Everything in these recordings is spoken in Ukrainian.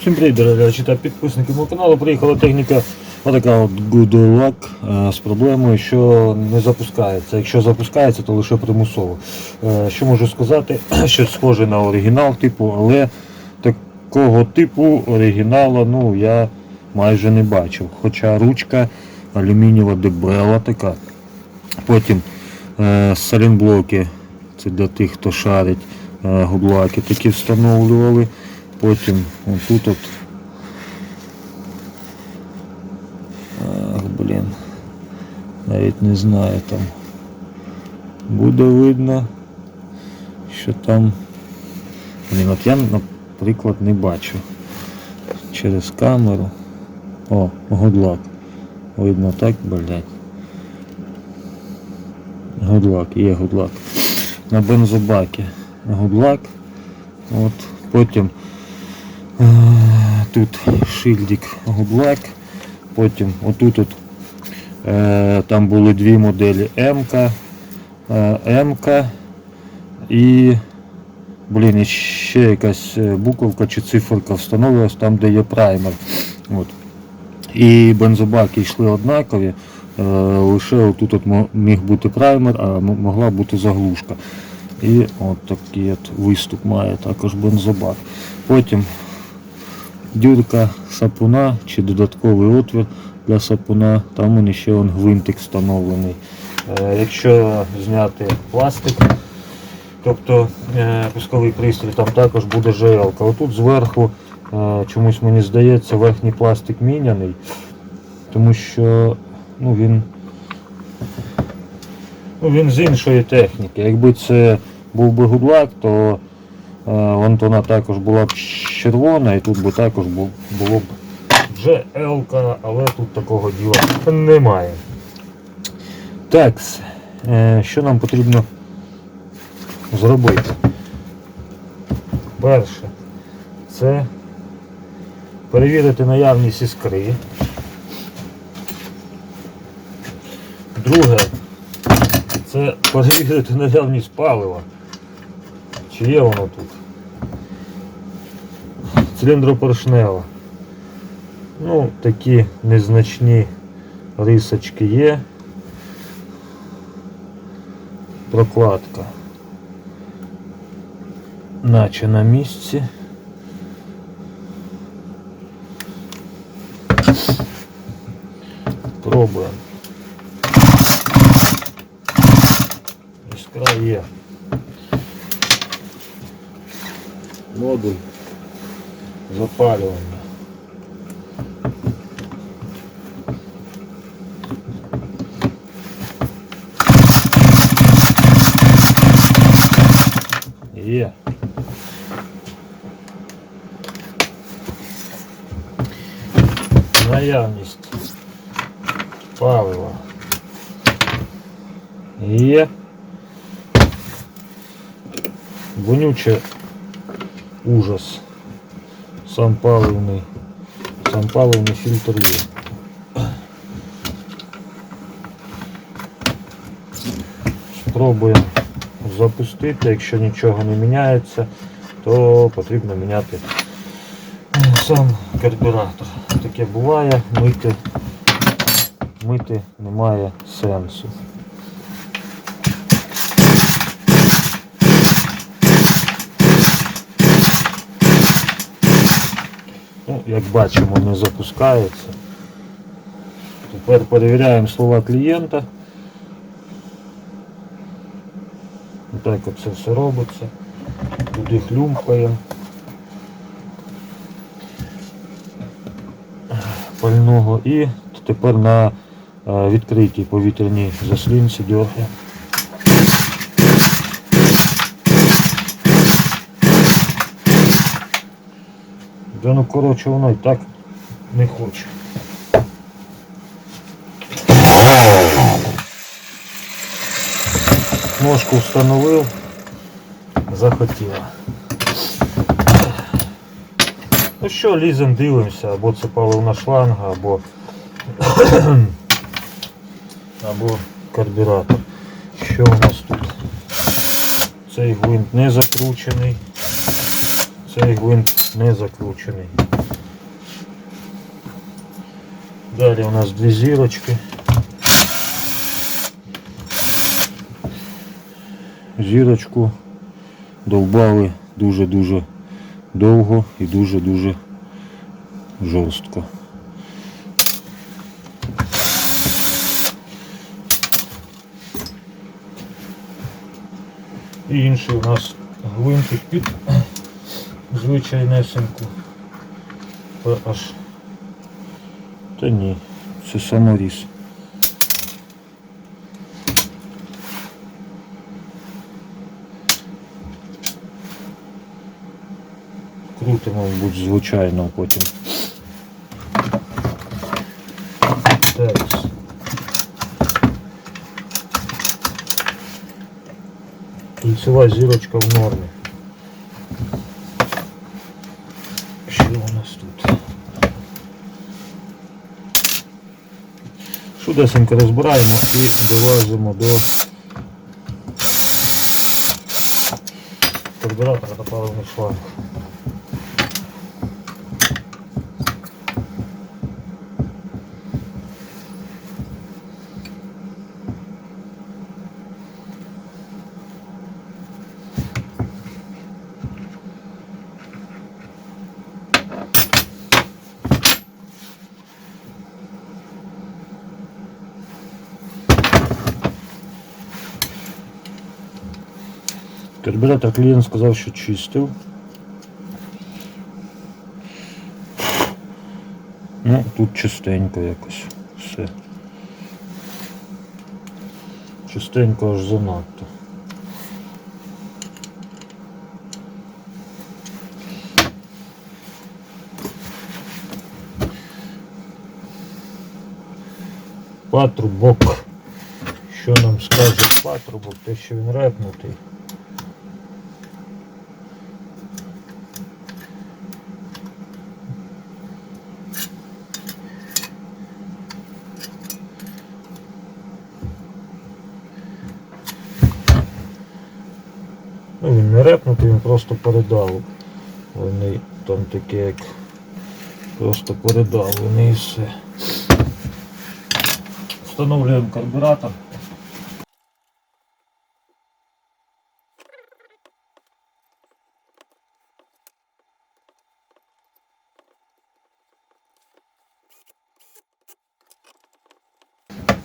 Всім привіт, дорогі та підписники мого каналу. Приїхала техніка отака от Good Luck е, з проблемою, що не запускається. Якщо запускається, то лише примусово. Е, Що можу сказати? Щось схоже на оригінал типу, але такого типу оригіналу ну, я майже не бачив. Хоча ручка алюмінієва дебела така. Потім е, салінблоки, це для тих, хто шарить, гудлаки такі встановлювали. Потім отут от. Ах, блін. Навіть не знаю там. Буде видно, що там. Блін, от я, наприклад, не бачу. Через камеру. О, гудлак. Видно так, блядь. Гудлак, є гудлак. На бензобакі гудлак. От, потім тут шильдик гудлак. Потім отут от, е, там були дві моделі МК, е, МК і блін, ще якась е, буковка чи циферка встановилась там, де є праймер. От. І бензобаки йшли однакові, е, лише отут от міг бути праймер, а могла бути заглушка. І от такий от виступ має також бензобак. Потім дюрка сапуна чи додатковий отвір для сапуна, там він ще он гвинтик встановлений. Е, Якщо зняти пластик, тобто е, пусковий пристрій, там також буде ЖЛ-ка. Отут зверху е, чомусь мені здається верхній пластик міняний, тому що ну, він, ну, він з іншої техніки. Якби це був би гудлак, то вон вона також була б червона і тут би також було б GL, але тут такого діла немає. Так, е, що нам потрібно зробити? Перше, це перевірити наявність іскри. Друге, це перевірити наявність палива. Чи є воно тут? Циліндропоршнева. Ну, такі незначні рисочки є. Прокладка. Наче на місці. Пробуємо. Є. Наявність палива. Є. Вонюче ужас. Сам паливний, сам паливний фільтр є. Спробуємо Запустити, якщо нічого не міняється, то потрібно міняти сам карбюратор. Таке буває, мити, мити немає сенсу. Ну, як бачимо, не запускається. Тепер перевіряємо слова клієнта. Так от це все робиться. Туди хлюмкаємо. Пального і тепер на е, відкритій повітряній заслінці дьоргаємо. Да ну коротше воно і так не хоче. Ножку встановив, захотіла. Ну що, лізем, дивимося, або це паливна шланга, або або карбюратор. Що у нас тут? Цей гвинт не закручений, цей гвинт не закручений. Далі у нас дві зірочки. Зірочку довбали дуже-дуже довго і дуже-дуже жорстко. І інший у нас гвинтик під звичайнесеньку. PH. Та ні, це саморіз. Крутимо, мабуть, звичайно потім. Так. Кільцева зірочка в нормі. Що у нас тут? Шудесенько розбираємо і довозимо до карбюратора та паливний шланг. Карбюратор клієнт сказав, що чистив. Ну, тут чистенько якось все. Чистенько аж занадто. Патрубок. Що нам скаже патрубок, те, що він репнутий. Ну, він не репнутий, він просто передав. Вони там таке як просто передав, вони і все. Встановлюємо карбюратор.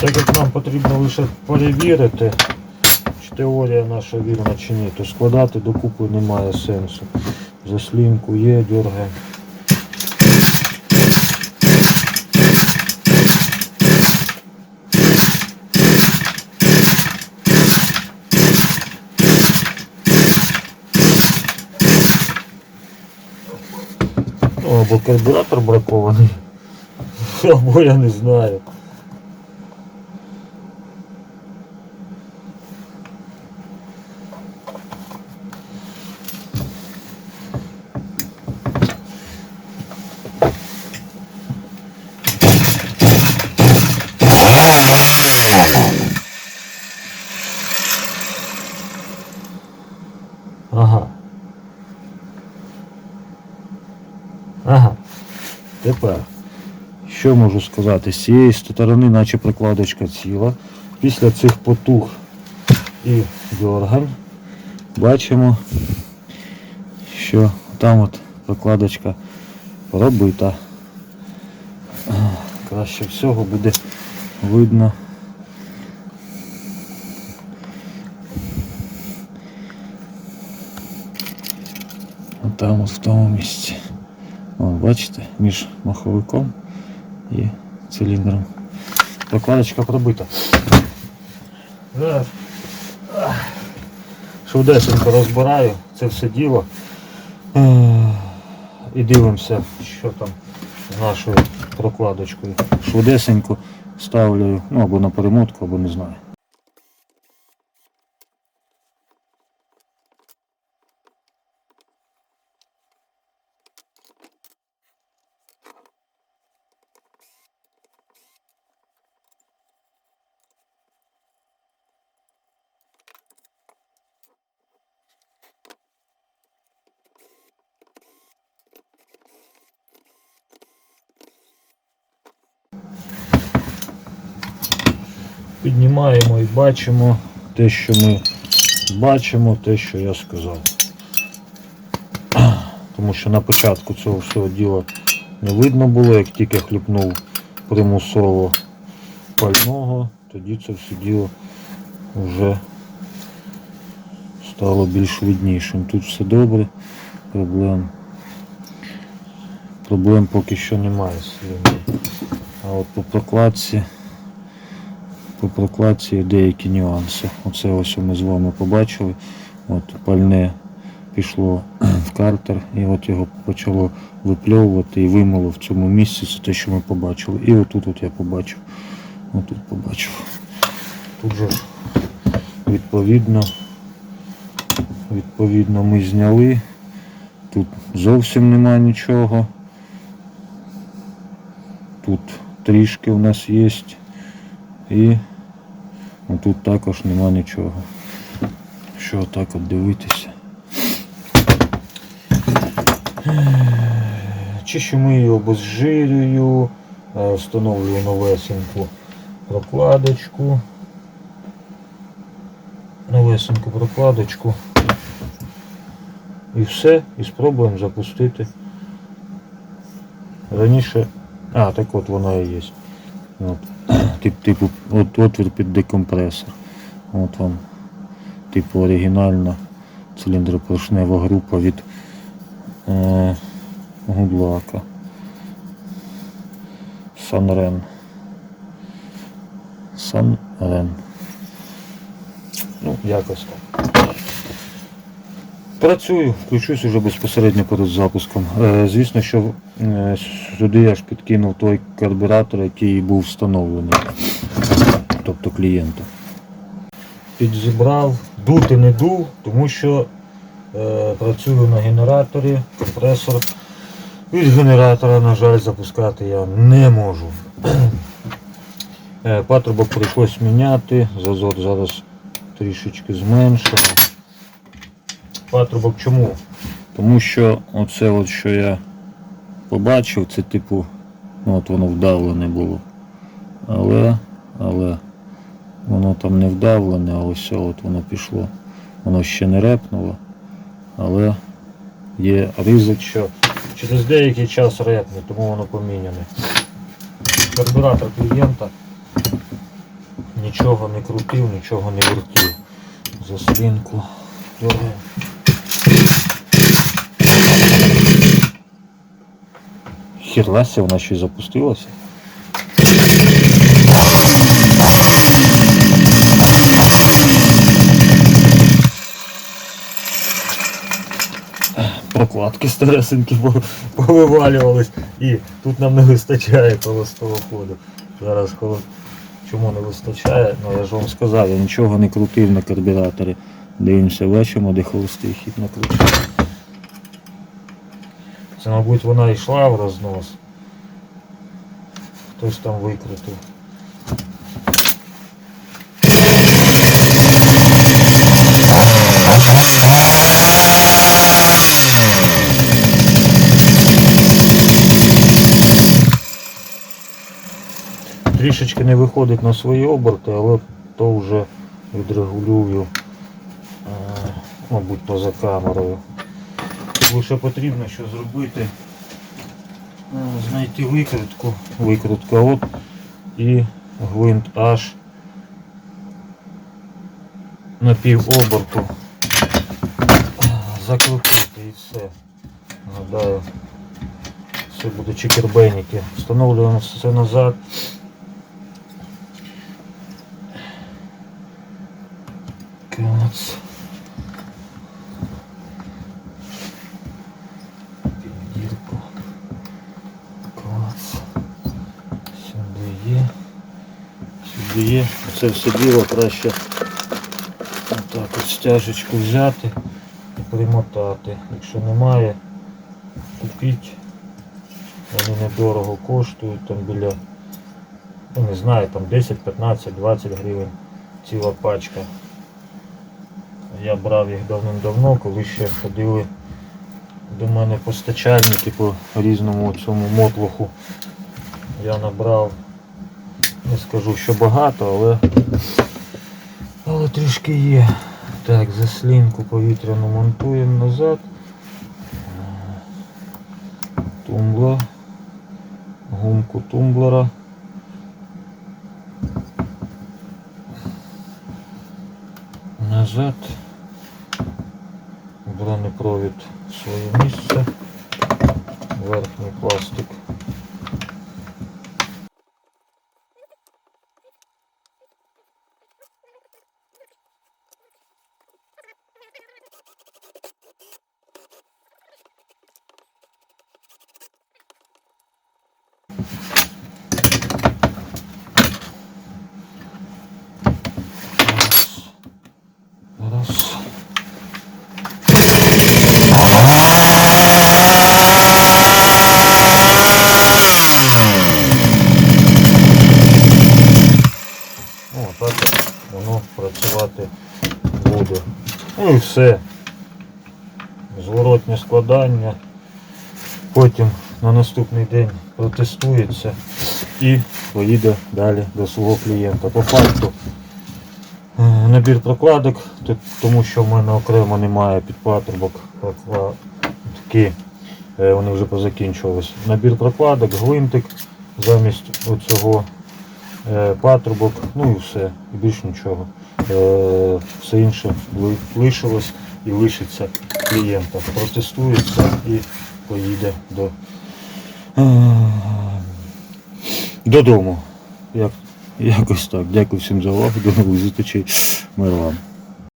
Так як нам потрібно лише перевірити, теорія наша вірна чи ні, то складати докупи немає сенсу. Заслінку є, дергаємо. Або карбюратор бракований, або я не знаю. Що можу сказати? З цієї сторони, наче прокладочка ціла. Після цих потуг і дергань бачимо, що там от прокладочка пробита. Краще всього буде видно. Отам от в тому місці. О, бачите, між маховиком і циліндром. Прокладочка пробита. Швидесенько розбираю це все діло. І дивимося, що там з нашою прокладочкою. Швидесенько ставлю ну, або на перемотку, або не знаю. Піднімаємо і бачимо те, що ми бачимо, те, що я сказав. Тому що на початку цього всього діла не видно було, як тільки хліпнув примусово пального, тоді це все діло вже стало більш виднішим. Тут все добре, проблем. Проблем поки що немає. А от по прокладці, по прокладці деякі нюанси. Оце ось ми з вами побачили. От пальне пішло в картер і от його почало випльовувати і вимило в цьому місці. Це те, що ми побачили. І отут от я побачив. Отут побачив. Тут же відповідно, відповідно ми зняли. Тут зовсім нема нічого. Тут трішки у нас є. І тут також нема нічого. Що так от дивитися. Чищу мию, обезжирюю, е, встановлюю новесеньку прокладочку. Новесеньку прокладочку. І все, і спробуємо запустити. Раніше. А, так от вона і є. От. Тип, типу, от отвір під декомпресор. От вам, типу, оригінальна циліндропоршнева група від е, гублака. Санрен. Санрен. Ну, якось так. Працюю, включусь уже безпосередньо перед запуском. Е, звісно, що е, сюди я ж підкинув той карбюратор, який був встановлений, тобто клієнта. Підзібрав, дути не дув, тому що е, працюю на генераторі, компресор. Від генератора, на жаль, запускати я не можу. Е, Патрубок прийшлось міняти, зазор зараз трішечки зменшено. Патрубок чому? Тому що оце от, що я побачив, це типу, ну от воно вдавлене було. Але, але воно там не вдавлене, а ось от воно пішло. Воно ще не репнуло, але є ризик, що через деякий час репне, тому воно поміняне. Карбюратор клієнта нічого не крутив, нічого не вертів. Заслінку Хірлася, вона ще й запустилася. Прокладки старесенькі повивалювались і тут нам не вистачає холостого ходу. Зараз холо- чому не вистачає? Ну я ж вам сказав, я нічого не крутив на карбюраторі. Дивимося, бачимо, де холостий хід накрутив. Це, мабуть, вона йшла в рознос. Хтось там викрутив. Трішечки не виходить на свої оберти, але то вже відрегулюю, е, мабуть, поза камерою. Лише потрібно що зробити. е, Знайти викрутку. Викрутка от і гвинт аж на пів оберту. Закрутити і все. Гадаю, все буде чекербейники. Встановлюємо все назад. Клац. Є. Це все діло краще отак от стяжечку взяти і примотати. Якщо немає, купіть. Вони недорого коштують, там біля, ну не знаю, там 10, 15, 20 гривень ціла пачка. Я брав їх давним-давно, коли ще ходили до мене постачальники по різному цьому мотлуху. Я набрав Не скажу, що багато, але, але трішки є. Так, заслінку повітряну монтуємо назад. Тумблер. Гумку тумблера. Назад. Бронепровід в своє місце. Верхній пластик. Раз. Раз. О, так от воно працювати буде. Ну і все. Зворотнє складання. Потім на наступний день протестується і поїде далі до свого клієнта. По факту е, набір прокладок, тому що в мене окремо немає під патрубок прокладки. Е, Вони вже позакінчувались. Набір прокладок, гвинтик замість оцього е, патрубок, ну і все, і більш нічого. Е, Все інше лишилось і лишиться клієнта. Протестується і поїде до, е, додому. Як, якось так. Дякую всім за увагу. До нових зустрічей. Мир вам.